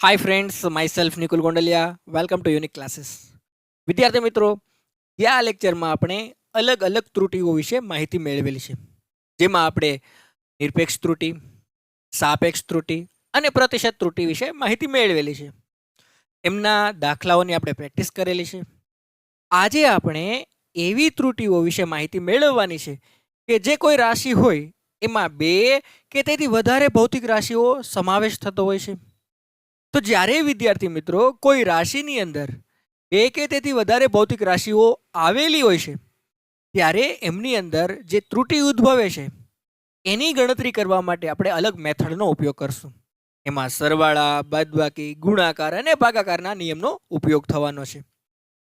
Hi friends my self Nikul Gondaliya welcome to unique classes વિદ્યાર્થી મિત્રો, ગયા લેક્ચરમાં આપણે અલગ અલગ ત્રુટીઓ વિશે માહિતી મેળવેલી છે. જેમાં આપણે નિરપેક્ષ ત્રુટિ, સાપેક્ષ ત્રુટિ અને પ્રતિશત ત્રુટિ વિશે માહિતી મેળવેલી છે. એમના દાખલાઓની આપણે પ્રેક્ટિસ કરેલી છે. આજે આપણે એવી ત્રુટિઓ વિશે માહિતી મેળવવાની છે કે જે કોઈ રાશિ હોય, એમાં બે કે તેથી વધારે ભૌતિક રાશિઓ સમાવેશ થતો હોય છે. તો જ્યારે વિદ્યાર્થી મિત્રો કોઈ રાશિની અંદર બે કે તેથી વધારે ભૌતિક રાશિઓ આવેલી હોય છે, ત્યારે એમની અંદર જે ત્રુટિ ઉદ્ભવે છે, એની ગણતરી કરવા માટે આપણે અલગ મેથડનો ઉપયોગ કરશું. એમાં સરવાળા, બાદબાકી, ગુણાકાર અને ભાગાકારના નિયમનો ઉપયોગ થવાનો છે.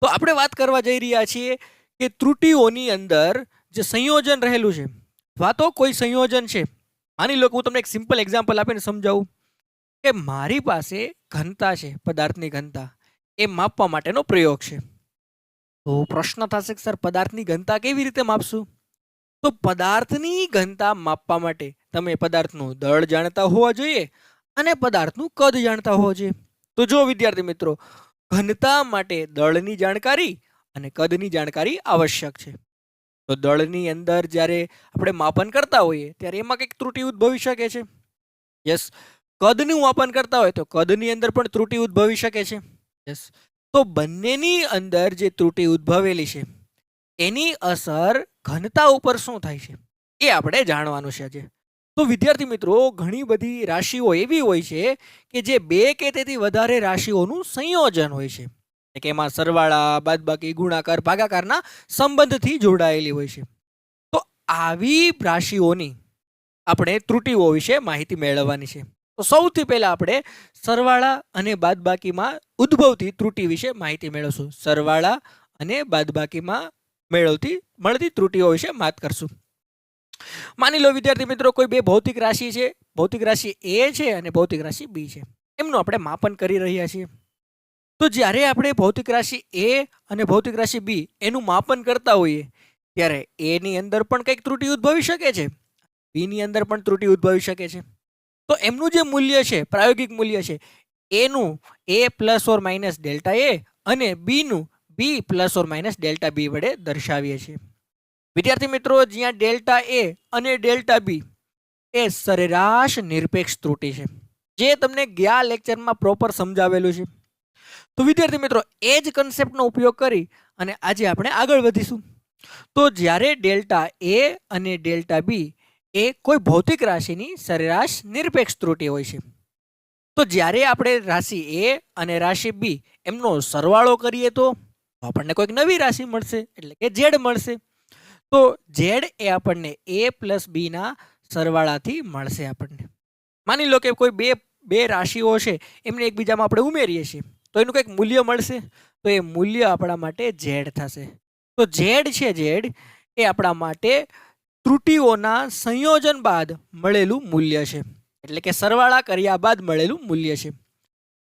તો આપણે વાત કરવા જઈ રહ્યા છીએ કે ત્રુટિઓની અંદર જે સંયોજન રહેલું છે અથવા તો કોઈ સંયોજન છે? માની લો હું તમને એક સિમ્પલ એક્ઝામ્પલ આપીને સમજાવું. કે મારી પાસે ઘનતા છે, પદાર્થની ઘનતા, એ માપવા માટેનો પ્રયોગ છે. તો પ્રશ્ન થશે કે સર, પદાર્થની ઘનતા કેવી રીતે માપશું? તો પદાર્થની ઘનતા માપવા માટે તમે પદાર્થનું દળ જાણતા હોવા જોઈએ અને પદાર્થનું કદ જાણતા હોવા જોઈએ. તો જો વિદ્યાર્થી મિત્રો, ઘનતા માટે દળની જાણકારી અને કદની જાણકારી આવશ્યક છે. તો દળની અંદર જ્યારે આપણે માપન કરતા હોઈએ, ત્યારે એમાં કંઈક ત્રુટિ ઉદ્ભવી શકે છે. યસ કદનું માપન કરતા હોય તો કદની અંદર પણ ત્રુટિ ઉદ્ભવી શકે છે. યસ તો બંનેની અંદર જે ત્રુટિ ઉદ્ભવેલી છે, એની અસર ઘનતા ઉપર શું થાય છે, એ આપણે જાણવાનું છે આજે. તો વિદ્યાર્થી મિત્રો, ઘણી બધી રાશિઓ એવી હોય છે કે જે બે કે તેથી વધારે રાશિઓનું સંયોજન હોય છે. કે એમાં સરવાળા, બાદબાકી, ગુણાકાર, ભાગાકારના સંબંધથી જોડાયેલી હોય છે. તો આવી રાશિઓની આપણે ત્રુટિઓ વિશે માહિતી મેળવવાની છે. તો સૌથી પહેલા આપણે સરવાળા અને બાદબાકીમાં ઉદ્ભવતી ત્રુટિ વિશે માહિતી મેળવશું. સરવાળા અને બાદબાકીમાં મેળવતી મળતી ત્રુટિઓ વિશે વાત કરશું. માની લો, વિદ્યાર્થી મિત્રો, કોઈ બે ભૌતિક રાશિ છે. ભૌતિક રાશિ એ છે અને ભૌતિક રાશિ બી છે. એમનું આપણે માપન કરી રહ્યા છીએ. તો જ્યારે આપણે ભૌતિક રાશિ એ અને ભૌતિક રાશિ બી એનું માપન કરતા હોઈએ, ત્યારે એની અંદર પણ કંઈક ત્રુટિ ઉદ્ભવી શકે છે. બીની અંદર પણ ત્રુટિ ઉદ્ભવી શકે છે. તો એમનું જે મૂલ્ય છે, પ્રાયોગિક મૂલ્ય છે, એનું A plus or minus delta A અને બીનું B plus or minus delta B વડે દર્શાવીએ છીએ. વિદ્યાર્થી મિત્રો, જ્યાં ડેલ્ટા એ અને ડેલ્ટા બી એ સરેરાશ નિરપેક્ષ ત્રુટિ છે. જે તમને ગયા લેક્ચરમાં પ્રોપર સમજાવેલું છે. તો વિદ્યાર્થી મિત્રો, એ જ કન્સેપ્ટનો ઉપયોગ કરી અને આજે આપણે આગળ વધીશું. તો જ્યારે ડેલ્ટા એ અને ડેલ્ટા બી એ કોઈ ભૌતિક રાશિની સરેરાશ નિરપેક્ષ ત્રુટિ હોય છે. તો જ્યારે આપણે રાશિ એ અને રાશિ બી એમનો સરવાળો કરીએ તો આપણને કોઈક નવી રાશિ મળશે, એટલે કે ઝેડ મળશે. તો ઝેડ એ આપણને એ પ્લસ બીના સરવાળાથી મળશે આપણને. માની લો કે કોઈ બે બે રાશિઓ છે, એમને એકબીજામાં આપણે ઉમેરીએ છીએ, તો એનું કંઈક મૂલ્ય મળશે, તો એ મૂલ્ય આપણા માટે ઝેડ થશે. તો ઝેડ છે ઝેડ, એ આપણા માટે ત્રુટિઓના સંયોજન બાદ મળેલું મૂલ્ય છે. એટલે કે સરવાળા કર્યા બાદ મળેલું મૂલ્ય છે.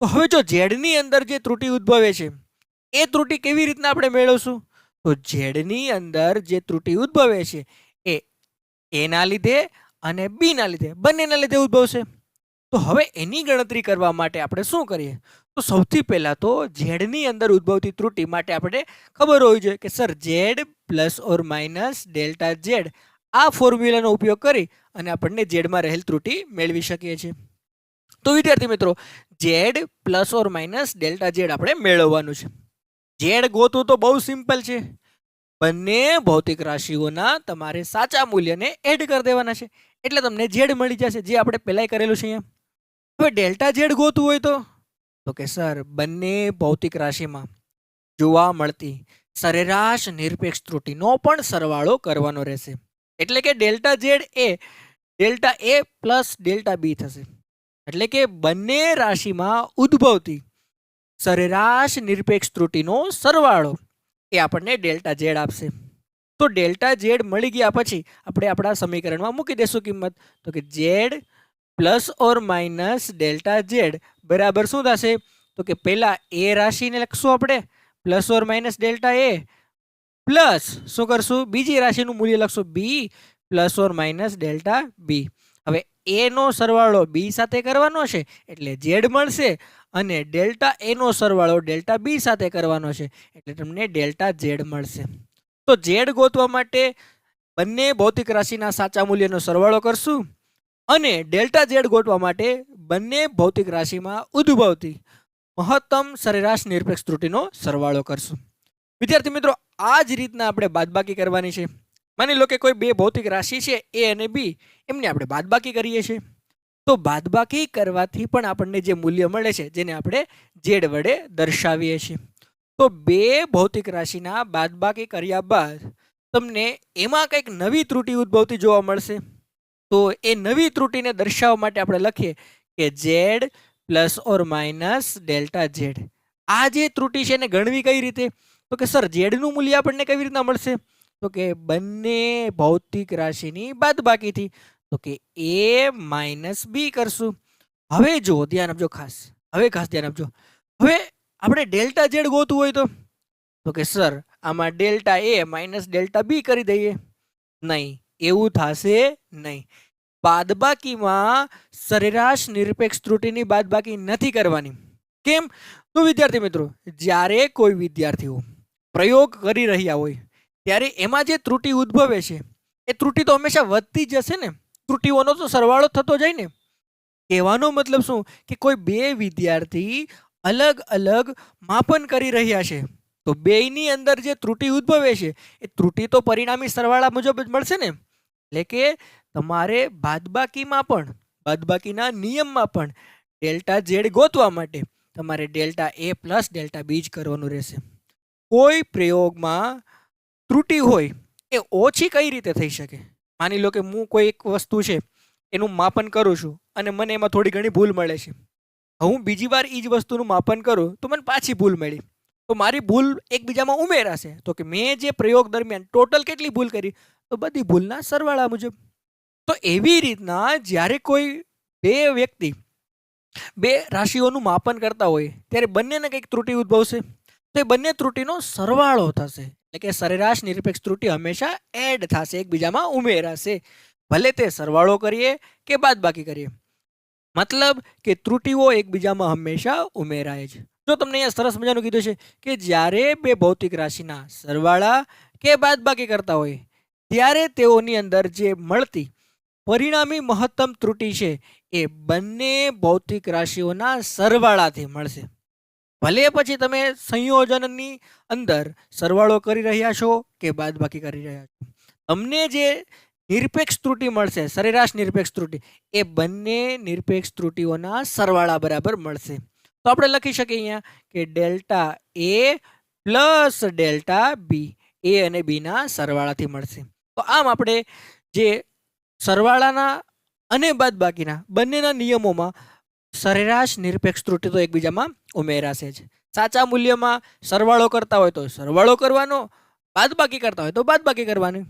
તો હવે જો ઝેડની અંદર જે ત્રુટિ ઉદ્ભવે છે, એ ત્રુટિ કેવી રીતના આપણે મેળવશું? તો ઝેડની અંદર જે ત્રુટિ ઉદ્ભવે છે, એ એના લીધે અને બીના લીધે, બંનેના લીધે ઉદ્ભવશે. તો હવે એની ગણતરી કરવા માટે આપણે શું કરીએ? તો સૌથી પહેલાં તો ઝેડની અંદર ઉદ્ભવતી ત્રુટિ માટે આપણે ખબર હોવી જોઈએ કે sir, Z plus or minus delta Z આ ફોર્મ્યુલાનો ઉપયોગ કરી અને આપણને ઝેડમાં રહેલ ત્રુટિ મેળવી શકીએ છીએ. તો વિદ્યાર્થી મિત્રો, Z plus or minus delta Z આપણે મેળવવાનું છે. ઝેડ ગોતવું તો બહુ સિમ્પલ છે. બંને ભૌતિક રાશિઓના તમારે સાચા મૂલ્યને એડ કરી દેવાના છે. એટલે તમને ઝેડ મળી જશે, જે આપણે પહેલાંય કરેલું છે અહીંયા. હવે ડેલ્ટા ઝેડ ગોતવું હોય તો? તો કે સર, બંને ભૌતિક રાશિમાં જોવા મળતી સરેરાશ નિરપેક્ષ ત્રુટિનો પણ સરવાળો કરવાનો રહેશે. એટલે કે delta Z A, delta A plus delta B થશે. એટલે કે બંને રાશિમાં ઉદ્ભવતી સરેરાશ નિરપેક્ષ ત્રુટિનો સરવાળો એ આપણને ડેલ્ટા ઝેડ આપશે. તો ડેલ્ટા ઝેડ મળી ગયા પછી આપણે આપણા સમીકરણમાં મૂકી દેશું કિંમત. તો કે Z plus or minus delta Z બરાબર શું થશે? તો કે પહેલાં એ રાશિને લખશું આપણે, plus or minus delta A plus શું કરશું? બીજી રાશિનું મૂલ્ય લખશું? B plus or minus delta B હવે એનો સરવાળો બી સાથે કરવાનો છે, એટલે ઝેડ મળશે અને ડેલ્ટા એનો સરવાળો ડેલ્ટા બી સાથે કરવાનો છે, એટલે તમને ડેલ્ટા ઝેડ મળશે. તો ઝેડ ગોતવા માટે બંને ભૌતિક રાશિના સાચા મૂલ્યનો સરવાળો કરશું અને ડેલ્ટા ઝેડ ગોતવા માટે બંને ભૌતિક રાશિમાં ઉદ્ભવતી મહત્તમ સરેરાશ નિરપેક્ષ ત્રુટિનો સરવાળો કરશું. વિદ્યાર્થી મિત્રો આ જ રીતના આપણે બાદબાકી કરવાની છે. માની લો કે કોઈ બે ભૌતિક રાશિ છે, એ અને બી, એમને આપણે બાદબાકી કરીએ છીએ. તો બાદબાકી કરવાથી પણ આપણને જે મૂલ્ય મળે છે, જેને આપણે ઝેડ વડે દર્શાવીએ છીએ. તો બે ભૌતિક રાશિના બાદબાકી કર્યા બાદ તમને એમાં કંઈક નવી ત્રુટિ ઉદ્ભવતી જોવા મળશે. તો એ નવી ત્રુટિને દર્શાવવા માટે આપણે લખીએ કે Z plus or minus delta Z. આ જે ત્રુટિ છે એને ગણવી કઈ રીતે? તો કે, સર, ઝેડનું મૂલ્ય આપણને કેવી રીતના મળશે? તો કે, બંને ભૌતિક રાશિની બાદબાકીથી. તો કે, એ માઇનસ બી કરશું. હવે જો, ધ્યાન આપજો ખાસ, હવે ખાસ ધ્યાન આપજો. હવે આપણે ડેલ્ટા ઝેડ ગોતું હોય તો? તો કે, સર, આમાં delta A minus delta B કરી દઈએ. નહીં, એવું થશે નહીં. બાદબાકીમાં સરેરાશ નિરપેક્ષ ત્રુટિની બાદબાકી નથી કરવાની. કેમ? તો વિદ્યાર્થી મિત્રો, જ્યારે કોઈ વિદ્યાર્થીઓ પ્રયોગ કરી રહ્યા હોય, ત્યારે એમાં જે ત્રુટિ ઉદ્ભવે છે, એ ત્રુટિ તો હંમેશા વધતી જશે ને. ત્રુટિઓનો તો સરવાળો થતો જાય ને. કહેવાનો મતલબ શું? કે કોઈ બે વિદ્યાર્થી અલગ અલગ માપન કરી રહ્યા છે. તો બેયની અંદર જે ત્રુટિ ઉદ્ભવે છે, એ ત્રુટિ તો પરિણામી સરવાળા મુજબ જ મળશે ને. એટલે કે તમારે બાદબાકીમાં પણ, બાદબાકીના નિયમમાં પણ ડેલ્ટા ઝેડ ગોતવા માટે તમારે delta A plus delta B જ કરવાનું રહેશે. કોઈ પ્રયોગમાં ત્રુટિ હોય એ ઓછી કઈ રીતે થઈ શકે? માની લો કે હું કોઈ એક વસ્તુ છે, એનું માપન કરું છું અને મને એમાં થોડી ઘણી ભૂલ મળે છે. હું બીજી વાર એ જ વસ્તુનું માપન કરું તો મને પાછી ભૂલ મળી. તો મારી ભૂલ એકબીજામાં ઉમેરાશે. તો કે મેં જે પ્રયોગ દરમિયાન ટોટલ કેટલી ભૂલ કરી? તો બધી ભૂલના સરવાળા મુજબ. તો એવી રીતના જ્યારે કોઈ બે વ્યક્તિ બે રાશિઓનું માપન કરતા હોય, ત્યારે બંનેને કંઈક ત્રુટિ ઉદ્ભવશે? તો એ બંને ત્રુટિનો સરવાળો થશે. એટલે કે સરેરાશ નિરપેક્ષ ત્રુટિ હંમેશા એડ થશે, એકબીજામાં ઉમેરાશે. ભલે તે સરવાળો કરીએ કે બાદબાકી કરીએ. મતલબ કે ત્રુટિઓ એકબીજામાં હંમેશા ઉમેરાય છે જો તમને અહીંયા સરસ મજાનું કીધું છે કે જ્યારે બે ભૌતિક રાશિના સરવાળા કે બાદબાકી કરતા હોય, ત્યારે તેઓની અંદર જે મળતી પરિણામી મહત્તમ ત્રુટિ છે, એ બંને ભૌતિક રાશિઓના સરવાળાથી મળશે. ભલે પછી તમે સંયોજનની અંદર સરવાળો કરી રહ્યા છો કે બાદબાકી કરી રહ્યા છો. તમને જે નિરપેક્ષ ત્રુટિ મળશે, સરેરાશ નિરપેક્ષ ત્રુટિ, એ બંને નિરપેક્ષ ત્રુટિઓના સરવાળા બરાબર મળશે. તો આપણે લખી શકીએ અહીંયા કે delta A plus delta B, A અને બીના સરવાળાથી મળશે. તો આમ આપણે જે સરવાળાના અને બાદબાકીના બંનેના નિયમોમાં સરેરાશ નિરપેક્ષ ત્રુટિ તો એકબીજામાં ઉમેરાશે જ. સાચા મૂલ્યમાં સરવાળો કરતા હોય તો સરવાળો કરવાનો, બાદબાકી કરતા હોય તો બાદબાકી કરવાની.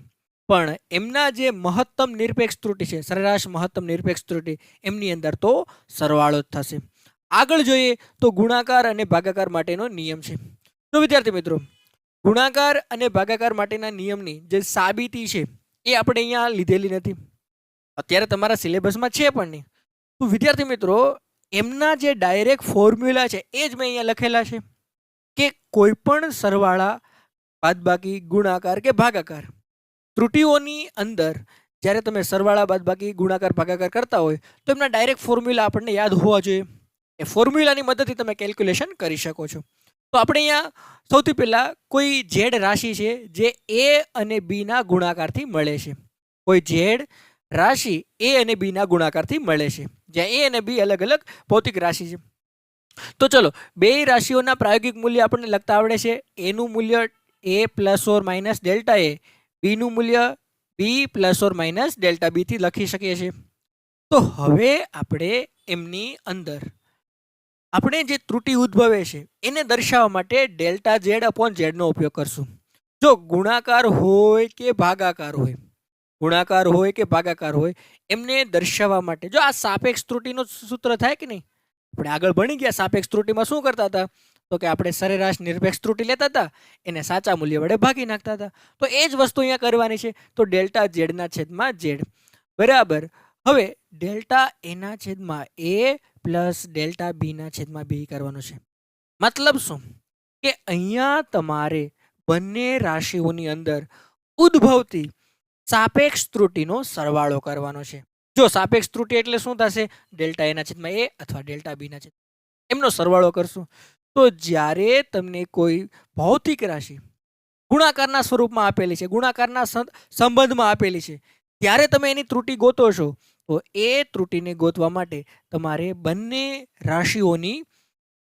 પણ એમના જે મહત્તમ નિરપેક્ષ ત્રુટિ છે, સરેરાશ મહત્તમ નિરપેક્ષ ત્રુટિ, એમની અંદર તો સરવાળો જ થશે. આગળ જોઈએ તો ગુણાકાર અને ભાગાકાર માટેનો નિયમ છે. તો વિદ્યાર્થી મિત્રો, ગુણાકાર અને ભાગાકાર માટેના નિયમની જે સાબિતી છે, એ આપણે અહીંયા લીધેલી નથી. અત્યારે તમારા સિલેબસમાં છે પણ નહીં. તો વિદ્યાર્થી મિત્રો એમના જે ડાયરેક્ટ ફોર્મ્યુલા છે, એ જ મેં અહીંયા લખેલા છે કે કોઈપણ સરવાળા બાદબાકી, ગુણાકાર કે ભાગાકાર. ત્રુટિઓની અંદર જ્યારે તમે સરવાળા, બાદબાકી, ગુણાકાર, ભાગાકાર કરતા હોય, તો એમના ડાયરેક્ટ ફોર્મ્યુલા આપણને યાદ હોવા જોઈએ. એ ફોર્મ્યુલાની મદદથી તમે કેલ્ક્યુલેશન કરી શકો છો. તો આપણે અહીંયા સૌથી પહેલાં કોઈ ઝેડ રાશિ છે, જે એ અને બીના ગુણાકારથી મળે છે. કોઈ ઝેડ રાશિ એ અને બીના ગુણાકારથી મળે છે. જ્યાં એ અને બી અલગ અલગ ભૌતિક રાશિ છે. તો ચલો, બે રાશિઓના પ્રાયોગિક મૂલ્ય આપણને લખતા આવડે છે. એનું મૂલ્ય A plus or minus delta A બીનું મૂલ્ય B plus or minus delta બીથી લખી શકીએ છીએ. તો હવે આપણે એમની અંદર, આપણે જે ત્રુટિ ઉદ્ભવે છે, એને દર્શાવવા માટે ડેલ્ટા ઝેડ અપોન ઝેડનો ઉપયોગ કરશું. જો ગુણાકાર હોય કે ભાગાકાર હોય, ગુણાકાર હોય કે ભાગાકાર હોય એમને દર્શાવવા માટે. જો આ સાપેક્ષ ત્રુટિનું સૂત્ર થાય કે નહીં? આપણે આગળ ભણી ગયા, સાપેક્ષ ત્રુટિમાં શું કરતા હતા? તો કે આપણે સરેરાશ નિરપેક્ષ ત્રુટિ લેતા હતા, એને સાચા મૂલ્ય વડે ભાગી નાખતા હતા. તો એ જ વસ્તુ અહીંયા કરવાની છે. તો ડેલ્ટા ઝેડના છેદમાં ઝેડ. બરાબર. હવે ડેલ્ટા એના છેદમાં એ પ્લસ ડેલ્ટા બીના છેદમાં બી કરવાનું છે. મતલબ શું? કે અહીંયા તમારે બંને રાશિઓની અંદર ઉદ્ભવતી સાપેક્ષ ત્રુટિનો સરવાળો કરવાનો છે. જો સાપેક્ષ ત્રુટિ એટલે શું થશે? ડેલ્ટા એના છેદમાં એ અથવા ડેલ્ટા બીના છેદ. એમનો સરવાળો કરશું. તો જ્યારે તમને કોઈ ભૌતિક રાશિ ગુણાકારના સ્વરૂપમાં આપેલી છે, ગુણાકારના સંબંધમાં આપેલી છે, ત્યારે તમે એની ત્રુટિ ગોતો છો, તો એ ત્રુટિને ગોતવા માટે તમારે બંને રાશિઓની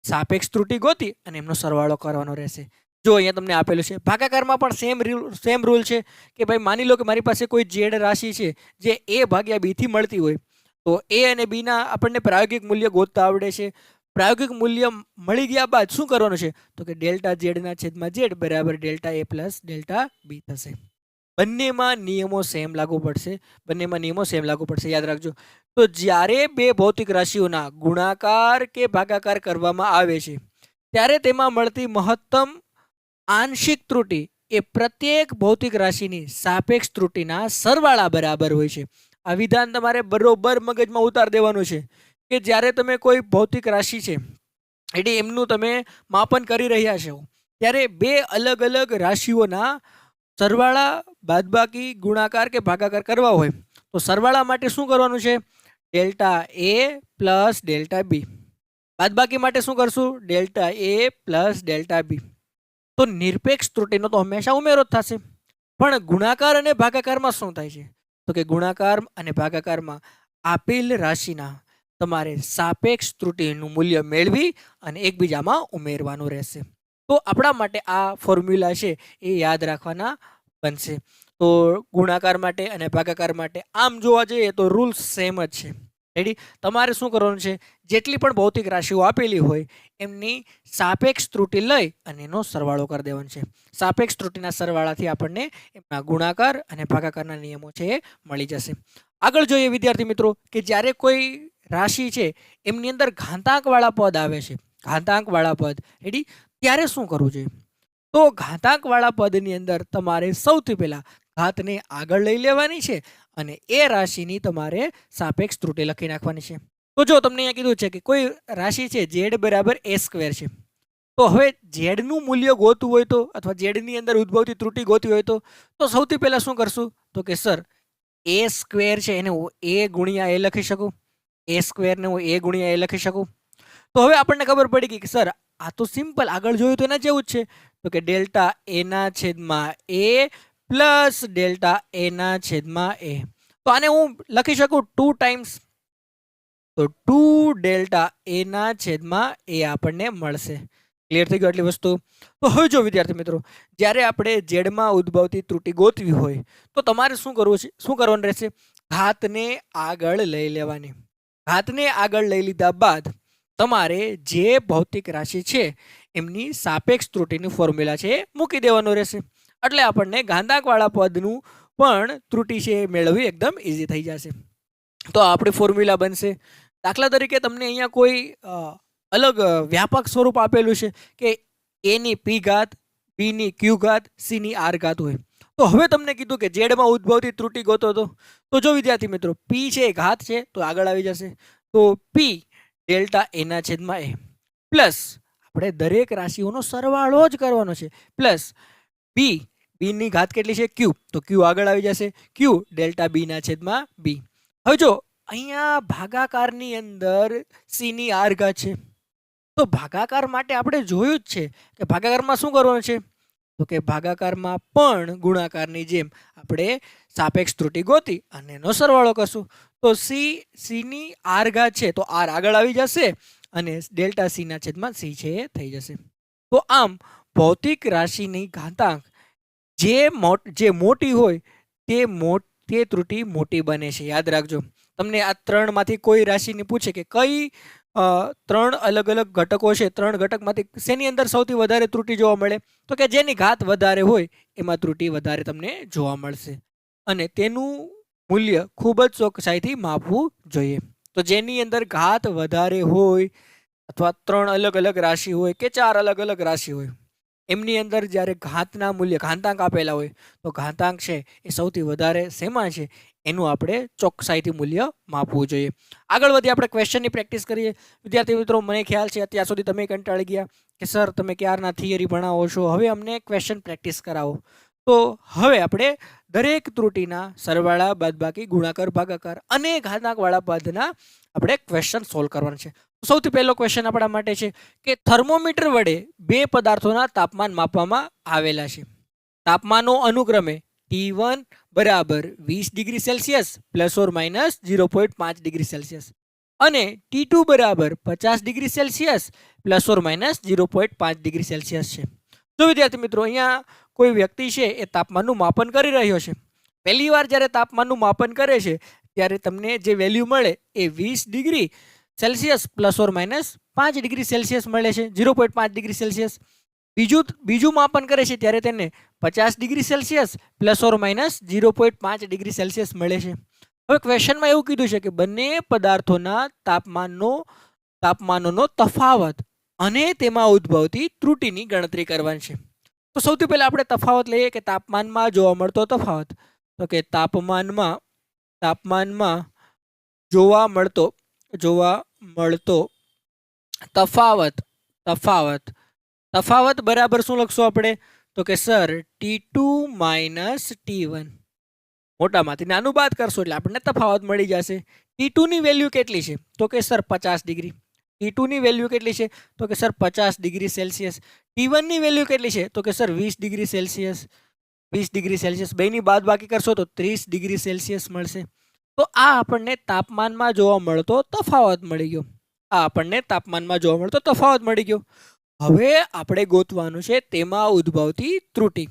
સાપેક્ષ ત્રુટિ ગોતી અને એમનો સરવાળો કરવાનો રહેશે. જો અહીંયા તમને આપેલું છે, ભાગાકારમાં પણ સેમ રૂલ સેમ રૂલ છે કે ભાઈ માની લો કે મારી પાસે કોઈ જેડ રાશિ છે, જે એ ભાગ્યા બીથી મળતી હોય, તો એ અને બીના આપણને પ્રાયોગિક મૂલ્ય ગોતતા આવડે છે. પ્રાયોગિક મૂલ્ય મળી ગયા બાદ શું કરવાનું છે? તો કે ડેલ્ટા ઝેડના છેદમાં ઝેડ બરાબર delta A plus delta B થશે. બંનેમાં નિયમો સેમ લાગુ પડશે, બંનેમાં નિયમો સેમ લાગુ પડશે. યાદ રાખજો. તો જ્યારે બે ભૌતિક રાશિઓના ગુણાકાર કે ભાગાકાર કરવામાં આવે છે, ત્યારે તેમાં મળતી મહત્તમ આંશિક ત્રુટિ એ પ્રત્યેક ભૌતિક રાશિની સાપેક્ષ ત્રુટિના સરવાળા બરાબર હોય છે. આ વિધાન તમારે બરોબર મગજમાં ઉતાર દેવાનું છે કે જ્યારે તમે કોઈ ભૌતિક રાશિ છે, એટલે એમનું તમે માપન કરી રહ્યા છો, ત્યારે બે અલગ અલગ રાશિઓના સરવાળા બાદબાકી ગુણાકાર કે ભાગાકાર કરવા હોય. તો સરવાળા માટે શું કરવાનું છે? Delta A plus delta B. બાદબાકી માટે શું કરશું? Delta A plus delta B. તો નિરપેક્ષ ત્રુટિનો તો હંમેશા ઉમેરો જ થશે. પણ ગુણાકાર અને ભાગાકારમાં શું થાય છે? તો કે ગુણાકાર અને ભાગાકારમાં આપેલ રાશિના તમારે સાપેક્ષ ત્રુટિનું મૂલ્ય મેળવી અને એકબીજામાં ઉમેરવાનું રહેશે. તો આપણા માટે આ ફોર્મ્યુલા છે એ યાદ રાખવાના બનશે. તો ગુણાકાર માટે અને ભાગાકાર માટે આમ જોવા જઈએ તો રૂલ્સ સેમ જ છે. રેડી તમારે શું કરવાનું છે? જેટલી પણ ભૌતિક રાશિઓ આપેલી હોય, એમની સાપેક્ષ ત્રુટિ લઈ અને એનો સરવાળો કરી દેવાનો છે. સાપેક્ષ ત્રુટિના સરવાળાથી આપણને એમના ગુણાકાર અને ભાગાકારના નિયમો છે એ મળી જશે. આગળ જોઈએ વિદ્યાર્થી મિત્રો કે જ્યારે કોઈ રાશિ છે, એમની અંદર ઘાતાંકવાળા પદ આવે છે. ઘાતાંકવાળા પદ. રેડી ત્યારે શું કરવું જોઈએ? તો ઘાતાંકવાળા પદની અંદર તમારે સૌથી પહેલાં ઘાતને આગળ લઈ લેવાની છે અને એ રાશિની તમારે સાપેક્ષ ત્રુટિ લખી નાખવાની છે. તો જો તમને અહીંયા કીધું છે કે કોઈ રાશિ છે ઝેડ બરાબર એ સ્ક્વેર છે. તો હવે ઝેડનું મૂલ્ય ગોતવું હોય તો અથવા ઝેડની અંદર ઉદ્ભવતી ત્રુટિ ગોતવી હોય તો તો સૌથી પહેલાં શું કરશું? તો કે સર, એ સ્ક્વેર છે એને હું એ ગુણ્યા એ લખી શકું? એ સ્ક્વેરને હું એ ગુણ્યા એ લખી શકું? તો હવે આપણને ખબર પડી ગઈ કે સર, આ તો સિમ્પલ આગળ જોયું તો એના જેવું જ છે. તો કે ડેલ્ટા એના છેદમાં એ પ્લસ ડેલ્ટા એના છેદમાં એ. તો આને હું લખી શકું? Two times. તો ટુ ડેલ્ટા એના છેદમાં એ આપણને મળશે. ક્લિયર થઈ ગયું આટલી વસ્તુ? તો હવે જો વિદ્યાર્થી મિત્રો, જ્યારે આપણે જેડમાં ઉદ્ભવતી ત્રુટિ ગોતવી હોય, તો તમારે શું કરવું છે? શું કરવાનું રહેશે? ઘાતને આગળ લઈ લેવાની. ઘાતને આગળ લઈ લીધા બાદ તમારે જે ભૌતિક રાશિ છે, એમની સાપેક્ષ ત્રુટિની ફોર્મ્યુલા છે એ મૂકી દેવાનું રહેશે. એટલે આપણને ગાંધાકવાળા પદનું પણ ત્રુટિ છે એ મેળવવી એકદમ ઇઝી થઈ જશે. તો આપણી ફોર્મ્યુલા બનશે. દાખલા તરીકે તમને અહીંયા કોઈ અલગ વ્યાપક સ્વરૂપ આપેલું છે કે એની પી ઘાત બીની ક્યુ ઘાત સીની આર ઘાત હોય. તો હવે તમને કીધું કે જેડમાં ઉદ્ભવતી ત્રુટિ ગોતો તો. તો જો વિદ્યાર્થી મિત્રો પી છે એ ઘાત છે, તો આગળ આવી જશે. તો પી ડેલ્ટા એના છેદમાં એ પ્લસ, આપણે દરેક રાશિઓનો સરવાળો જ કરવાનો છે. પ્લસ બી બીની ઘાત કેટલી છે? ક્યુ. તો ક્યુ આગળ આવી જશે. ક્યુ ડેલ્ટા બીના છેદમાં બી. હવે જો, અહીંયા ભાગાકારની અંદર સીની આર ઘાત છે. તો ભાગાકાર માટે આપણે જોયું જ છે કે ભાગાકારમાં શું કરવાનું છે? તો કે ભાગાકારમાં પણ ગુણાકારની જેમ આપણે સાપેક્ષ ત્રુટિ ગોતી અને એનો સરવાળો કરશું. તો સી, સીની આર ઘાત છે. તો આર આગળ આવી જશે અને ડેલ્ટા સીના છેદમાં સી છે એ થઈ જશે. તો આમ ભૌતિક રાશિની ઘાતાંક જે મોટ, જે મોટી હોય, તે મોટ, તે ત્રુટિ મોટી બને છે. યાદ રાખજો. તમને આ ત્રણમાંથી કોઈ રાશિની પૂછે કે કઈ ત્રણ અલગ અલગ ઘટકો છે, ત્રણ ઘટકમાંથી શેની અંદર સૌથી વધારે ત્રુટિ જોવા મળે? તો કે જેની ઘાત વધારે હોય, એમાં ત્રુટિ વધારે તમને જોવા મળશે. અને તેનું મૂલ્ય ખૂબ જ ચોકસાઈથી માપવું જોઈએ. તો જેની અંદર ઘાત વધારે હોય, અથવા ત્રણ અલગ અલગ રાશિ હોય કે ચાર અલગ અલગ રાશિ હોય એમની અંદર જ્યારે ઘાતના મૂલ્ય, ઘાતાંક આપેલા હોય, તો ઘાતાંક છે એ સૌથી વધારે શેમાં છે? એનું આપણે ચોકસાઈથી મૂલ્ય માપવું જોઈએ. આગળ વધી આપણે ક્વેશ્ચનની પ્રેક્ટિસ કરીએ. વિદ્યાર્થી મિત્રો, મને ખ્યાલ છે અત્યાર સુધી તમે કંટાળી ગયા કે સર તમે ક્યારના થિયરી ભણાવો છો? હવે અમને ક્વેશ્ચન પ્રેક્ટિસ કરાવો. તો હવે આપણે દરેક ત્રુટીના સરવાળા, બાદબાકી, ગુણાકાર, ભાગાકાર અને ઘાતાંકવાળા પદના આપણે ક્વેશ્ચન સોલ્વ કરવાના છે. સૌથી પહેલો ક્વેશ્ચન આપણા માટે છે કે થર્મોમીટર વડે બે પદાર્થોના તાપમાન માપવામાં આવેલા છે. તાપમાનો અનુક્રમે ટી વન બરાબર વીસ degree Celsius plus or minus zero point પાંચ ડિગ્રી સેલ્સિયસ અને ટી ટુ બરાબર પચાસ degree Celsius plus or minus zero point પાંચ ડિગ્રી સેલ્સિયસ છે. જો વિદ્યાર્થી મિત્રો અહીંયા કોઈ વ્યક્તિ છે એ તાપમાનનું માપન કરી રહ્યો છે પહેલી વાર જ્યારે તાપમાનનું માપન કરે છે, ત્યારે તમને જે વેલ્યુ મળે એ વીસ degree Celsius plus or minus પાંચ ડિગ્રી સેલ્સિયસ મળે છે ઝીરો પોઈન્ટ પાંચ ડિગ્રી સેલ્સિયસ બીજું બીજું માપન કરે છે ત્યારે તેને પચાસ degree Celsius plus or minus zero point પાંચ ડિગ્રી સેલ્સિયસ મળે છે. હવે ક્વેશ્ચનમાં એવું કીધું છે કે બંને પદાર્થોના તાપમાનનો, તાપમાનોનો તફાવત અને તેમાં ઉદ્ભવતી ત્રુટિની ગણતરી કરવાની છે. તો સૌથી પહેલાં આપણે તફાવત લઈએ કે તાપમાનમાં જોવા મળતો તફાવત. તો કે તાપમાનમાં તાપમાનમાં જોવા મળતો જોવા મળતો તફાવત તફાવત તફાવત બરાબર શું લખશું આપણે? તો કે sir, T two minus T one. મોટામાંથી નાનું બાદ કરશો એટલે આપણને તફાવત મળી જશે. ટી ટુની વેલ્યુ કેટલી છે? તો કે સર, પચાસ ડિગ્રી. ટી ટુની વેલ્યુ કેટલી છે? તો કે સર, પચાસ ડિગ્રી સેલ્સિયસ. ટી વનની વેલ્યુ કેટલી છે? તો કે સર, વીસ ડિગ્રી સેલ્સિયસ. વીસ ડિગ્રી સેલ્સિયસ. બેની બાદ બાકી કરશો તો ત્રીસ ડિગ્રી સેલ્સિયસ મળશે. તો આ આપણને તાપમાનમાં જોવા મળતો તફાવત મળી ગયો. આ આપણને તાપમાનમાં જોવા મળતો તફાવત મળી ગયો. હવે આપણે ગોતવાનું છે તેમાં ઉદ્ભવતી ત્રુટિ.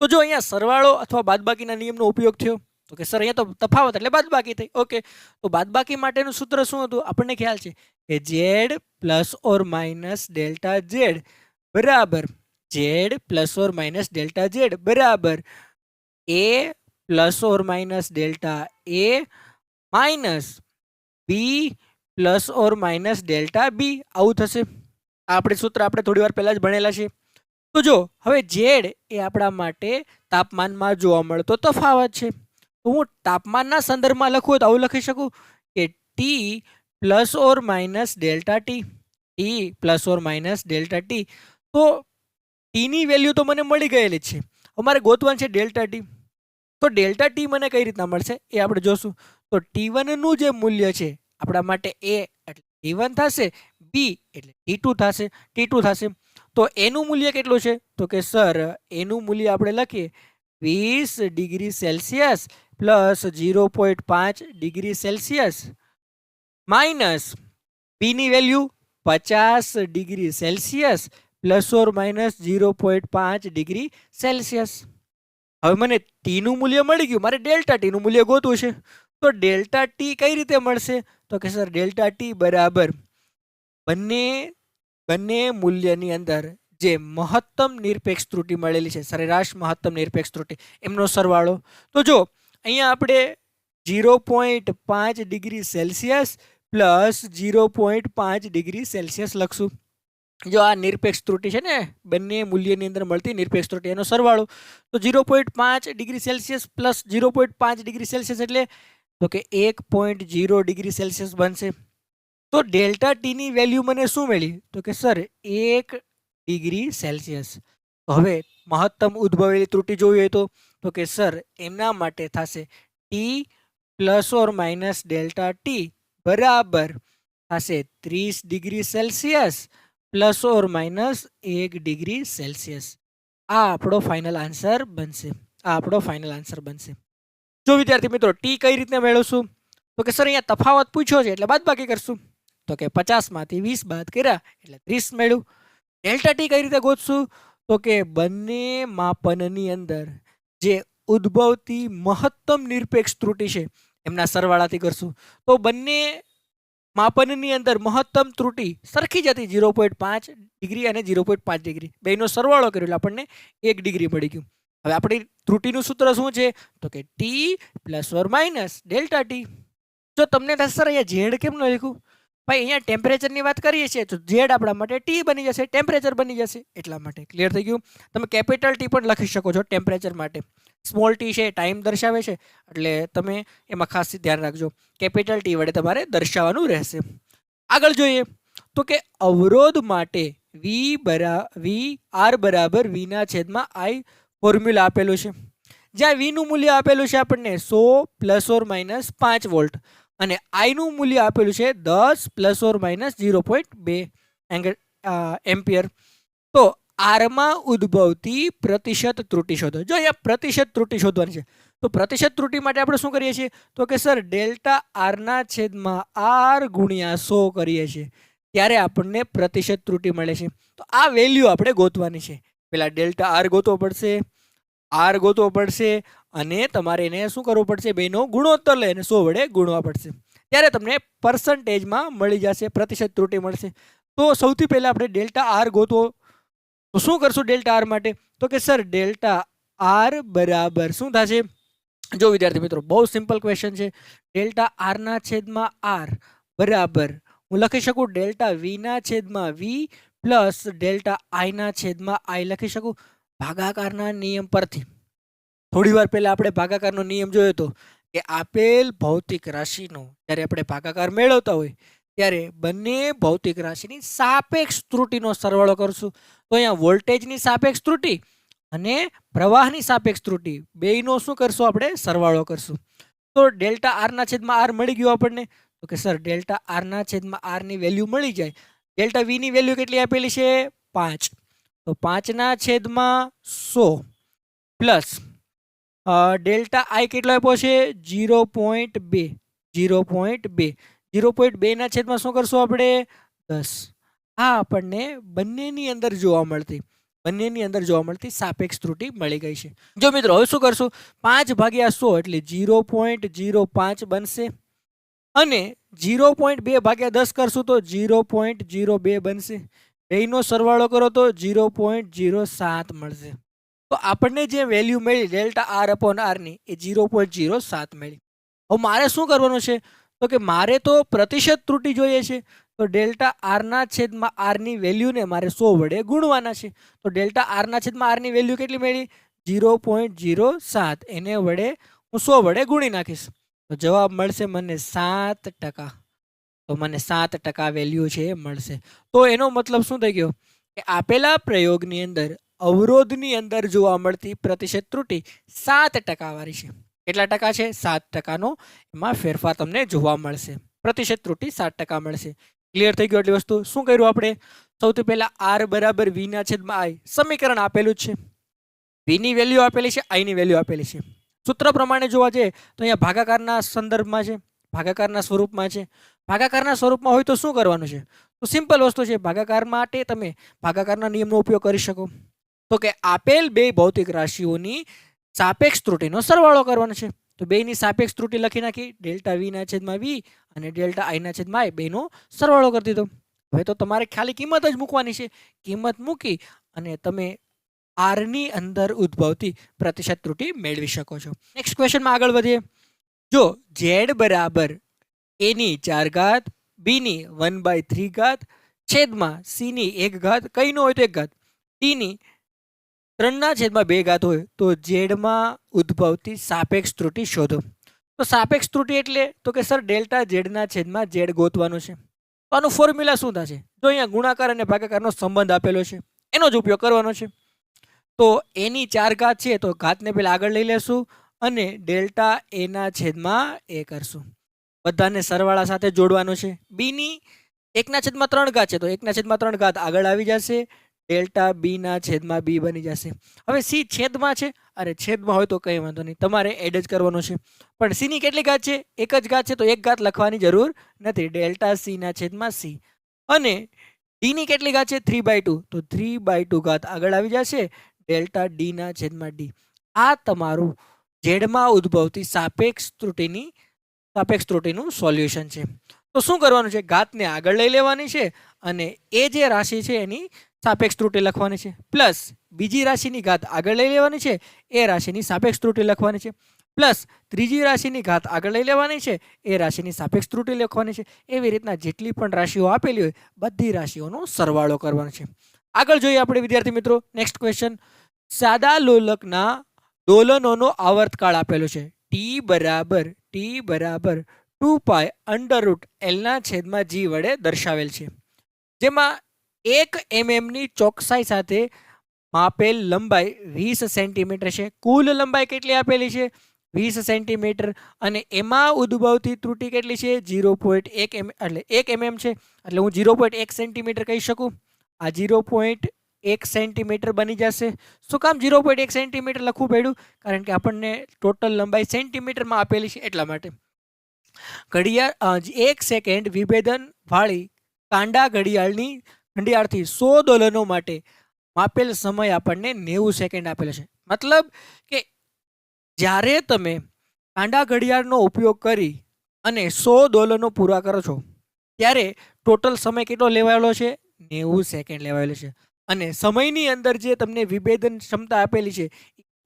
તો જો અહીંયા સરવાળો અથવા બાદબાકીના નિયમનો ઉપયોગ થયો, તો કે સર, અહીંયા તો તફાવત એટલે બાદબાકી થઈ. ઓકે. તો બાદબાકી માટેનું સૂત્ર શું હતું? આપણને ખ્યાલ છે કે Z plus or minus delta Z બરાબર. Z plus or minus delta Z બરાબર. A plus or minus delta A minus B plus or minus delta B. આવું થશે. આપણે સૂત્ર આપણે થોડી વાર પહેલાં જ ભણેલા છે તો જો, હવે ઝેડ એ આપણા માટે તાપમાનમાં જોવા મળતો તફાવત છે. તો હું તાપમાનના સંદર્ભમાં લખું તો આવું લખી શકું કે T plus or minus delta T T plus or minus delta T તો ટીની વેલ્યુ તો મને મળી ગયેલી છે. અમારે ગોતવાનું છે ડેલ્ટા ટી તો ડેલ્ટા ટી મને કઈ રીતના મળશે? એ આપણે જોશું. તો ટી વનનું જે મૂલ્ય છે, આપણા માટે એ એટલે ટી વન થશે, બી એટલે ટી થશે. ટુ થશે. તો એનું મૂલ્ય કેટલું છે? તો કે સર, એનું મૂલ્ય આપણે લખીએ વીસ degree Celsius plus zero point પાંચ ડિગ્રી સેલ્સિયસ માઇનસ બીની વેલ્યુ પચાસ degree Celsius plus or minus zero point પાંચ ડિગ્રી સેલ્સિયસ. હવે મને ટીનું મૂલ્ય મળી ગયું. મારે ડેલ્ટા ટીનું મૂલ્ય ગોતવું છે. તો ડેલ્ટા ટી કઈ રીતે મળશે? તો કે સર ડેલ્ટા ટી બરાબર બંને બંને મૂલ્યની અંદર જે મહત્તમ નિરપેક્ષ ત્રુટિ મળેલી છે, સરેરાશ મહત્તમ નિરપેક્ષ ત્રુટિ, એમનો સરવાળો તો જો, અહીંયા આપણે ઝીરો પોઈન્ટ પાંચ degree Celsius plus zero point પાંચ ડિગ્રી સેલ્સિયસ લખશું. જો આ નિરપેક્ષ ત્રુટિ છે ને, બંને મૂલ્યની અંદર મળતી નિરપેક્ષ ત્રુટિ એનો સરવાળો, તો ઝીરો પોઈન્ટ પાંચ degree Celsius plus zero point પાંચ ડિગ્રી સેલ્સિયસ એટલે, તો કે એક પોઈન્ટ ઝીરો ડિગ્રી સેલ્સિયસ બનશે. તો ડેલ્ટા ટીની વેલ્યુ મને શું મળી? તો કે સર, એક ડિગ્રી સેલ્સિયસ. હવે મહત્તમ ઉદ્ભવેલી ત્રુટિ હોય તો તો કે સર એમના માટે થશે T plus or minus delta T બરાબર થશે ત્રીસ degree Celsius. Plus or minus એક ડિગ્રી સેલ્સિયસ. આ આપણો ફાઇનલ આન્સર બનશે. આ આપણો ફાઇનલ આન્સર બનશે. જો વિદ્યાર્થી મિત્રો ટી કઈ રીતે મેળવશું? તો કે સર અહીંયા તફાવત પૂછ્યો છે એટલે બાદ બાકી કરશું. તો કે પચાસમાંથી વીસ બાદ કર્યા એટલે ત્રીસ મેળવ્યું. ડેલ્ટા ટી કઈ રીતે ગોતશું? તો કે બંને માપનની અંદર જે ઉદ્ભવતી મહત્તમ નિરપેક્ષ ત્રુટિ છે એમના સરવાળાથી કરશું. તો બંને માપનની અંદર મહત્તમ ત્રુટિ સરખી જતી ઝીરો પોઈન્ટ પાંચ ડિગ્રી અને ઝીરો પોઈન્ટ પાંચ ડિગ્રી. બેનો સરવાળો કર્યો આપણને એક ડિગ્રી મળી ગયું. હવે આપણી ત્રુટિનું સૂત્ર શું છે? તો કે T plus or minus delta T. જો તમને સર, અહીંયા ઝેડ કેમ ન લખ્યું? ભાઈ, અહીંયા ટેમ્પરેચરની વાત કરીએ છીએ, તો ઝેડ આપણા માટે ટી બની જશે, ટેમ્પરેચર બની જશે. એટલા માટે ક્લિયર થઈ ગયું. તમે કેપિટલ ટી પણ લખી શકો છો ટેમ્પરેચર માટે. સ્મોલ ટી છે ટાઈમ દર્શાવે છે, એટલે તમે એમાં ખાસ ધ્યાન રાખજો. કેપિટલ ટી વડે તમારે દર્શાવવાનું રહેશે. આગળ જોઈએ, તો કે અવરોધ માટે વી બરા વી આર બરાબર વીના છેદમાં આઈ ફોર્મ્યુલા આપેલું છે. જ્યાં વીનું મૂલ્ય આપેલું છે આપણને સો પ્લસ ઓર માઇનસ પાંચ વોલ્ટ અને આઈનું મૂલ્ય આપેલું છે દસ plus or minus zero point બે એમ્પિયર. તો આરમાં ઉદ્ભવતી પ્રતિશત ત્રુટિ શોધો. જો અહીંયા પ્રતિશત ત્રુટિ શોધવાની છે, તો પ્રતિશત ત્રુટિ માટે આપણે શું કરીએ છીએ? તો કે સર, ડેલ્ટા આરના છેદમાં આર ગુણ્યા સો કરીએ છીએ, ત્યારે આપણને પ્રતિશત ત્રુટિ મળે છે. તો આ વેલ્યુ આપણે ગોતવાની છે. પેલા ડેલ્ટા આર ગોતવો પડશે, આર ગોતવો પડશે, અને તમારે એને શું કરવું પડશે? બેનો ગુણોત્તર લઈને સો વડે ગુણવા પડશે. ત્યારે તમને પર્સન્ટેજમાં મળી જશે, પ્રતિશત ત્રુટિ મળશે. તો સૌથી પહેલાં આપણે ડેલ્ટા આર ગોતવો તો શું કરશું ડેલ્ટા આર માટે? તો કે સર, ડેલ્ટા આર બરાબર શું થશે? જો વિદ્યાર્થી મિત્રો, બહુ સિમ્પલ ક્વેશ્ચન છે. ડેલ્ટા આરના છેદમાં આર બરાબર. હું લખી શકું? ડેલ્ટા વીના છેદમાં વી પ્લસ ડેલ્ટા આઈના છેદમાં આઈ. લખી શકું? ભાગાકારના નિયમ પરથી. થોડી વાર પહેલાં આપણે ભાગાકારનો નિયમ જોયો હતો કે આપેલ ભૌતિક રાશિનો જ્યારે આપણે ભાગાકાર મેળવતા હોય ત્યારે બંને ભૌતિક રાશિની સાપેક્ષ ત્રુટિનો સરવાળો કરશું. તો અહીંયા વોલ્ટેજની સાપેક્ષ ત્રુટિ અને પ્રવાહની સાપેક્ષ ત્રુટિ બેયનો શું કરશું આપણે? સરવાળો કરશું. તો ડેલ્ટા આરના છેદમાં આર મળી ગયું આપણને. તો કે સર, ડેલ્ટા આરના છેદમાં આરની વેલ્યુ મળી જાય. ડેલ્ટા વીની વેલ્યુ કેટલી આપેલી છે? પાંચ. તો પાંચના છેદમાં સો પ્લસ ડેલ્ટા આઈ કેટલો આપ્યો છે? જીરો પોઈન્ટ બે. જીરો પોઈન્ટ બે. જીરો પોઈન્ટ બેના છેદમાં શું કરશું આપણે? દસ. આ આપણને બંનેની અંદર જોવા મળતી, બંનેની અંદર જોવા મળતી સાપેક્ષ ત્રુટિ મળી ગઈ છે. જો મિત્રો, હવે શું કરશું? પાંચ ભાગ્યા સો એટલે જીરો પોઈન્ટ જીરો પાંચ બનશે. અને જીરો પોઈન્ટ બે ભાગ્યા દસ કરશું તો જીરો પોઈન્ટ જીરો બે બનશે. બેયનો સરવાળો કરો તો જીરો પોઈન્ટ જીરો સાત મળશે. તો આપણને જે વેલ્યુ મળી ડેલ્ટા આર અપોન આરની એ જીરો પોઈન્ટ જીરો સાત મળી. હવે મારે શું કરવાનું છે? તો કે મારે તો પ્રતિશત ત્રુટિ જોઈએ છે. તો ડેલ્ટા આરના છેદમાં આરની વેલ્યુને મારે સો વડે ગુણવાના છે. તો ડેલ્ટા આરના છેદમાં આરની વેલ્યુ કેટલી મળી જીરો પોઈન્ટ જીરો સાત. એને વડે હું સો વડે ગુણી નાખીશ. તો જવાબ મળશે મને સાત ટકા. તો મને સાત ટકા વેલ્યુ છે એ મળશે. તો એનો મતલબ શું થઈ ગયો? કે આપેલા પ્રયોગની અંદર, અવરોધની અંદર જોવા મળતી પ્રતિશત ત્રુટિ સાત ટકાવાળી છે. કેટલા ટકા છે? સાત ટકાનો. એમાં ફેરફાર તમને જોવા મળશે. પ્રતિશત ત્રુટિ સાત ટકા મળશે. ક્લિયર થઈ ગયું એટલી વસ્તુ? શું કર્યું આપણે? સૌથી પહેલાં આર બરાબર વીના છેદમાં આઈ સમીકરણ આપેલું જ છે. વીની વેલ્યુ આપેલી છે આઈની વેલ્યુ આપેલી છે. સૂત્ર પ્રમાણે જોવા જઈએ, તો અહીંયા ભાગાકારના સંદર્ભમાં છે, ભાગાકારના સ્વરૂપમાં છે. ભાગાકારના સ્વરૂપમાં હોય તો શું કરવાનું છે? તો સિમ્પલ વસ્તુ છે, ભાગાકાર માટે તમે ભાગાકારના નિયમનો ઉપયોગ કરી શકો. તો કે આપેલ બે ભૌતિક રાશિઓની સાપેક્ષ ત્રુટિનો સરવાળો કરવાનો છે. તો બેની સાપેક્ષ ત્રુટિ લખી નાખી, ડેલ્ટા વીના છેદમાં વી અને ડેલ્ટા આઈના છેદમાં આઈ બેનો સરવાળો કરી દીધો. હવે તો તમારે ખાલી કિંમત જ મૂકવાની છે. કિંમત મૂકી અને તમે આરની અંદર ઉદ્ભવતી પ્રતિશત ત્રુટિ મેળવી શકો છો. નેક્સ્ટ ક્વેશ્ચનમાં આગળ વધીએ. જો ઝેડ બરાબર એની ચાર ઘાત બીની વન બાય થ્રી ઘાત, છેદમાં સીની એક ઘાત કઈનો હોય તો એક ઘાત. ટીની ત્રણના છેદમાં બે ઘાત હોય, તો ઝેડમાં ઉદ્ભવતી સાપેક્ષ ત્રુટિ શોધો. તો સાપેક્ષ ત્રુટિ એટલે, તો કે સર, ડેલ્ટા ઝેડના છેદમાં ઝેડ ગોતવાનું છે. તો આનું ફોર્મ્યુલા શું થશે? જો અહીંયા ગુણાકાર અને ભાગાકારનો સંબંધ આપેલો છે, એનો જ ઉપયોગ કરવાનો છે. તો એની ચાર ઘાત છે, તો ઘાતને પહેલાં આગળ લઈ લેશું અને ડેલ્ટા એના છેદમાં એ કરશું. બધાને સરવાળા સાથે જોડવાનું છે. બીની એકના છેદમાં ત્રણ ઘાત છે, તો એકના છેદમાં ત્રણ ઘાત આગળ આવી જશે. ડેલ્ટા બીના છેદમાં બી બની જશે. હવે સી છેદમાં છે? અરે છેદમાં હોય તો કંઈ વાંધો નહીં. તમારે એડ જ કરવાનો છે. પણ સીની કેટલી ઘાત છે? એક જ ઘાત છે તો એક ઘાત લખવાની જરૂર નથી. ડેલ્ટા સીના છેદમાં સી અને ડીની કેટલી ઘાત છે? થ્રી બાય ટુ તો થ્રી બાય ટુ ઘાત આગળ આવી જશે. ડેલ્ટા ડીના છેદમાં ડી આ તમારું ઝેડમાં ઉદ્ભવતી સાપેક્ષ ત્રુટિની, સાપેક્ષ ત્રુટિનું સોલ્યુશન છે. તો શું કરવાનું છે? ઘાતને આગળ લઈ લેવાની છે અને એ જે રાશિ છે એની સાપેક્ષ ત્રુટિ લખવાની છે. પ્લસ બીજી રાશિની ઘાત આગળ લઈ લેવાની છે. એ રાશિની સાપેક્ષ ત્રુટિ લખવાની છે. પ્લસ ત્રીજી રાશિની ઘાત આગળ લઈ લેવાની છે. એ રાશિની સાપેક્ષ ત્રુટિ લખવાની છે. એવી રીતના જેટલી પણ રાશિઓ આપેલી હોય, બધી રાશિઓનો સરવાળો કરવાનો છે. આગળ જોઈએ આપણે વિદ્યાર્થી મિત્રો નેક્સ્ટ ક્વેશ્ચન સાદા લોલકના દોલનોનો આવર્તકાળ આપેલો છે. ટી બરાબર ટી બરાબર, ટુ પાય અંડર રૂટ એલના છેદમાં જી વડે દર્શાવેલ છે. જેમાં એક એમએમની ચોકસાઈ સાથે માપેલ લંબાઈ વીસ સેન્ટીમીટર છે. કુલ લંબાઈ કેટલી આપેલી છે? વીસ સેન્ટીમીટર. અને એમાં ઉદ્ભવતી ત્રુટિ કેટલી છે? જીરો પોઈન્ટ એક એમ, એટલે એક એમએમ છે. એટલે હું ઝીરો પોઈન્ટ એક સેન્ટીમીટર કહી શકું? આ ઝીરો પોઈન્ટ એક સેન્ટીમીટર બની જશે. શું કામ જીરો પોઈન્ટ એક સેન્ટીમીટર લખવું પડ્યું? કારણ કે આપણને ટોટલ લંબાઈ સેન્ટીમીટરમાં આપેલી છે એટલા માટે. ઘડિયાળ એક સેકન્ડ વિભેદન વાળી કાંડા ઘડિયાળની ઘડિયાળથી સો દોલનો માટે માપેલ સમય આપણને નેવું સેકન્ડ આપેલો છે. મતલબ કે જ્યારે તમે કાંડા ઘડિયાળનો ઉપયોગ કરી અને સો દોલનો પૂરા કરો છો, ત્યારે ટોટલ સમય કેટલો લેવાયેલો છે? નેવું સેકન્ડ લેવાયેલો છે. અને સમયની અંદર જે તમને વિભેદન ક્ષમતા આપેલી છે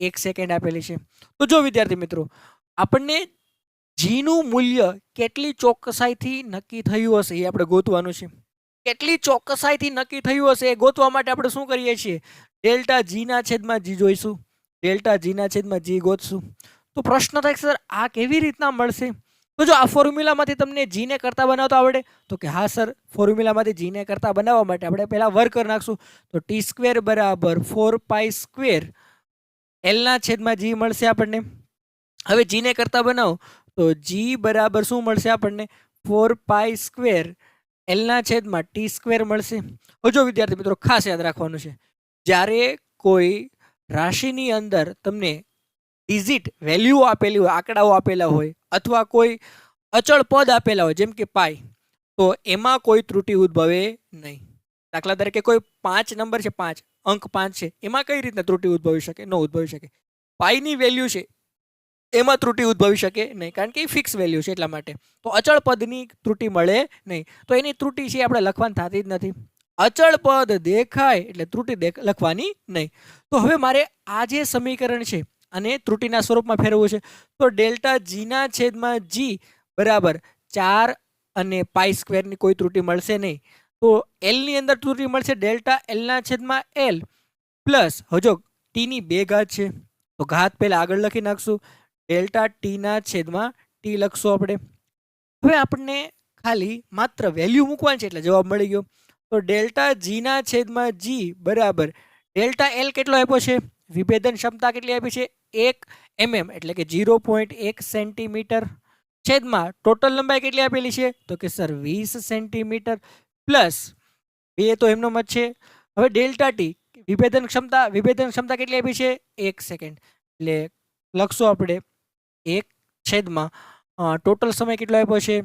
એક સેકન્ડ આપેલી છે. તો જો વિદ્યાર્થી મિત્રો, આપણને જીનું મૂલ્ય કેટલી ચોકસાઈથી નક્કી થયું હશે એ આપણે ગોતવાનું છે. કેટલી ચોકસાઈથી નક્કી થયું હશે એ ગોતવા માટે આપણે શું કરીએ છીએ? ડેલ્ટા જીના છેદમાં જી જોઈશું. ડેલ્ટા જીના છેદમાં જી ગોતશું. તો પ્રશ્ન થાય સર, આ કેવી રીતના મળશે? તો જો આ ફોર્મ્યુલામાંથી તમને જીને કરતા બનાવતા આવડે, તો કે હા સર, ફોર્મ્યુલામાંથી જીને કરતા બનાવવા માટે આપણે પહેલાં વર્ક કરી નાખશું. તો ટી સ્ક્વેર બરાબર ફોર પાઈ સ્ક્વેર એલના છેદમાં જી મળશે આપણને. હવે જીને કરતા બનાવો, તો જી બરાબર શું મળશે આપણને? ફોર પાઈ સ્ક્વેર એલના છેદમાં ટી સ્ક્વેર મળશે. હજો વિદ્યાર્થી મિત્રો ખાસ યાદ રાખવાનું છે, જ્યારે કોઈ રાશિની અંદર તમને ડિઝિટ વેલ્યુ આપેલી હોય, આંકડાઓ આપેલા હોય, અથવા કોઈ અચળ પદ આપેલા હોય, જેમ કે પાઈ તો એમાં કોઈ ત્રુટિ ઉદ્ભવે નહીં. દાખલા તરીકે કોઈ પાંચ નંબર છે, પાંચ, અંક પાંચ છે, એમાં કઈ રીતના ત્રુટિ ઉદ્ભવી શકે? ન ઉદ્ભવી શકે. પાઈની વેલ્યુ છે એમાં ત્રુટિ ઉદ્ભવી શકે નહીં, કારણ કે એ ફિક્સ વેલ્યુ છે એટલા માટે. તો અચળ પદની ત્રુટિ મળે નહીં. તો એની ત્રુટિ છે આપણે લખવાની થતી જ નથી. અચળ પદ દેખાય એટલે ત્રુટિ લખવાની નહીં. તો હવે મારે આ જે સમીકરણ છે અને ત્રુટિના સ્વરૂપમાં ફેરવવું છે, તો ડેલ્ટા જીના છેદમાં જી બરાબર ચાર અને પાઈ સ્ક્વેરની કોઈ ત્રુટિ મળશે નહીં. તો એલની અંદર ત્રુટિ મળશે ડેલ્ટા એલના છેદમાં એલ પ્લસ, હજો ટીની બે ઘાત છે. તો ઘાત પહેલાં આગળ લખી નાખશું. ડેલ્ટા ટીના છેદમાં ટી લખશું આપણે. હવે આપણને ખાલી માત્ર વેલ્યુ મૂકવાની છે એટલે જવાબ મળી ગયો. તો ડેલ્ટા જીના છેદમાં જી બરાબર ડેલ્ટા એલ કેટલો આપ્યો છે? વિભેદન ક્ષમતા કેટલી આપી છે? એક એમએમ એટલે કે ઝીરો પોઈન્ટ એક સેન્ટીમીટર. છેદમાં ટોટલ લંબાઈ કેટલી આપેલી છે? તો કે સર વીસ સેન્ટીમીટર પ્લસ બે તો એમનો મત છે. હવે ડેલ્ટા ટી વિભેદન ક્ષમતા વિભેદન ક્ષમતા કેટલી આપી છે? એક સેકન્ડ. એટલે લખશું આપણે. એક છેદમાં ટોટલ સમય કેટલો આપ્યો છે?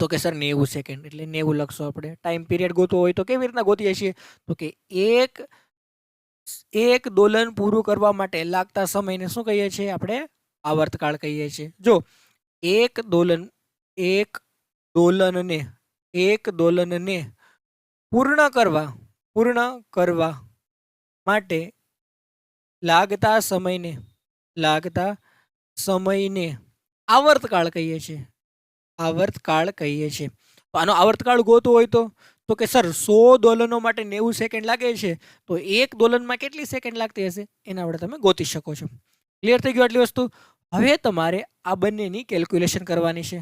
તો કે સર નેવું સેકન્ડ એટલે નેવું લખશો આપણે. ટાઈમ પીરિયડ ગોતવો હોય તો કેવી રીતના ગોતીએ છીએ તો કે એક એક દોલન પૂરું કરવા માટે લાગતા સમયને શું કહીએ છીએ આપણે? આવર્તકાળ કહીએ છીએ. જો, એક દોલન, એક દોલનને એક દોલનને પૂર્ણ કરવા પૂર્ણ કરવા માટે લાગતા સમયને, લાગતા સમયને આવર્તકાળ કહીએ છીએ. આવર્તકાળ કહીએ છીએ. તો આનો આવર્તકાળ ગોતો હોય તો? તો કે, સર, સો દોલનો માટે નેવું સેકન્ડ લાગે છે. તો એક દોલનમાં કેટલી સેકન્ડ લાગતી હશે? એના વડે તમે ગોતી શકો છો. ક્લિયર થઈ ગયું આટલી વસ્તુ? હવે તમારે આ બંનેની કેલ્ક્યુલેશન કરવાની છે.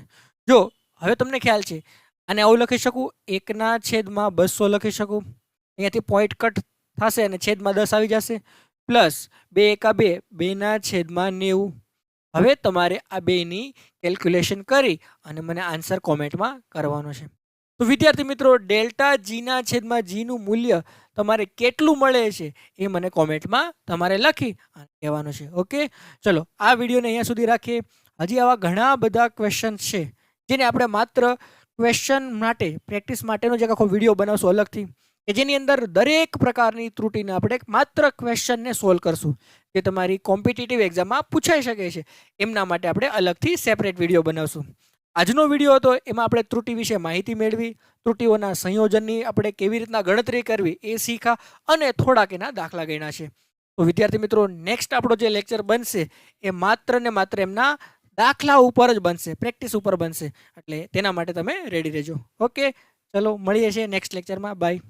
જો, હવે તમને ખ્યાલ છે. અને આવું લખી શકું? એકના છેદમાં બસો લખી શકું? અહીંયાથી પોઈન્ટ કટ થશે અને છેદમાં દસ આવી જશે. પ્લસ બે એકા બે, બેના છેદમાં નેવું. હવે તમારે આ બેની કેલ્ક્યુલેશન કરી અને મને આન્સર કોમેન્ટમાં કરવાનો છે. તો વિદ્યાર્થી મિત્રો, ડેલ્ટા જીના છેદમાં જીનું મૂલ્ય તમારે કેટલું મળે છે એ મને કોમેન્ટમાં તમારે લખી કહેવાનું છે. ઓકે ચલો, આ વિડીયોને અહીંયા સુધી રાખીએ. હજી આવા ઘણા બધા ક્વેશ્ચન્સ છે જેને આપણે માત્ર ક્વેશ્ચન માટે પ્રેક્ટિસ માટેનો જે આખો વીડિયો બનાવશું અલગથી. કે જેની અંદર દરેક પ્રકારની ત્રુટિને આપણે માત્ર ક્વેશ્ચનને સોલ્વ કરશું. જે તમારી કોમ્પિટિટિવ એક્ઝામમાં પૂછાઈ શકે છે. એમના માટે આપણે અલગથી સેપરેટ વીડિયો બનાવશું. આજનો વીડિયો હતો, એમાં આપણે ત્રુટિ વિશે માહિતી મેળવી, ત્રુટિઓના સંયોજનની આપણે કેવી રીતના ગણતરી કરવી એ શીખા અને થોડાક એના દાખલા ગણ્યા છે. તો વિદ્યાર્થી મિત્રો નેક્સ્ટ આપણો જે લેક્ચર બનશે, એ માત્ર ને માત્ર એમના દાખલા ઉપર જ બનશે પ્રેક્ટિસ ઉપર બનશે. એટલે તેના માટે તમે રેડી રહેજો. ઓકે ચલો, મળીએ છીએ નેક્સ્ટ લેક્ચરમાં બાય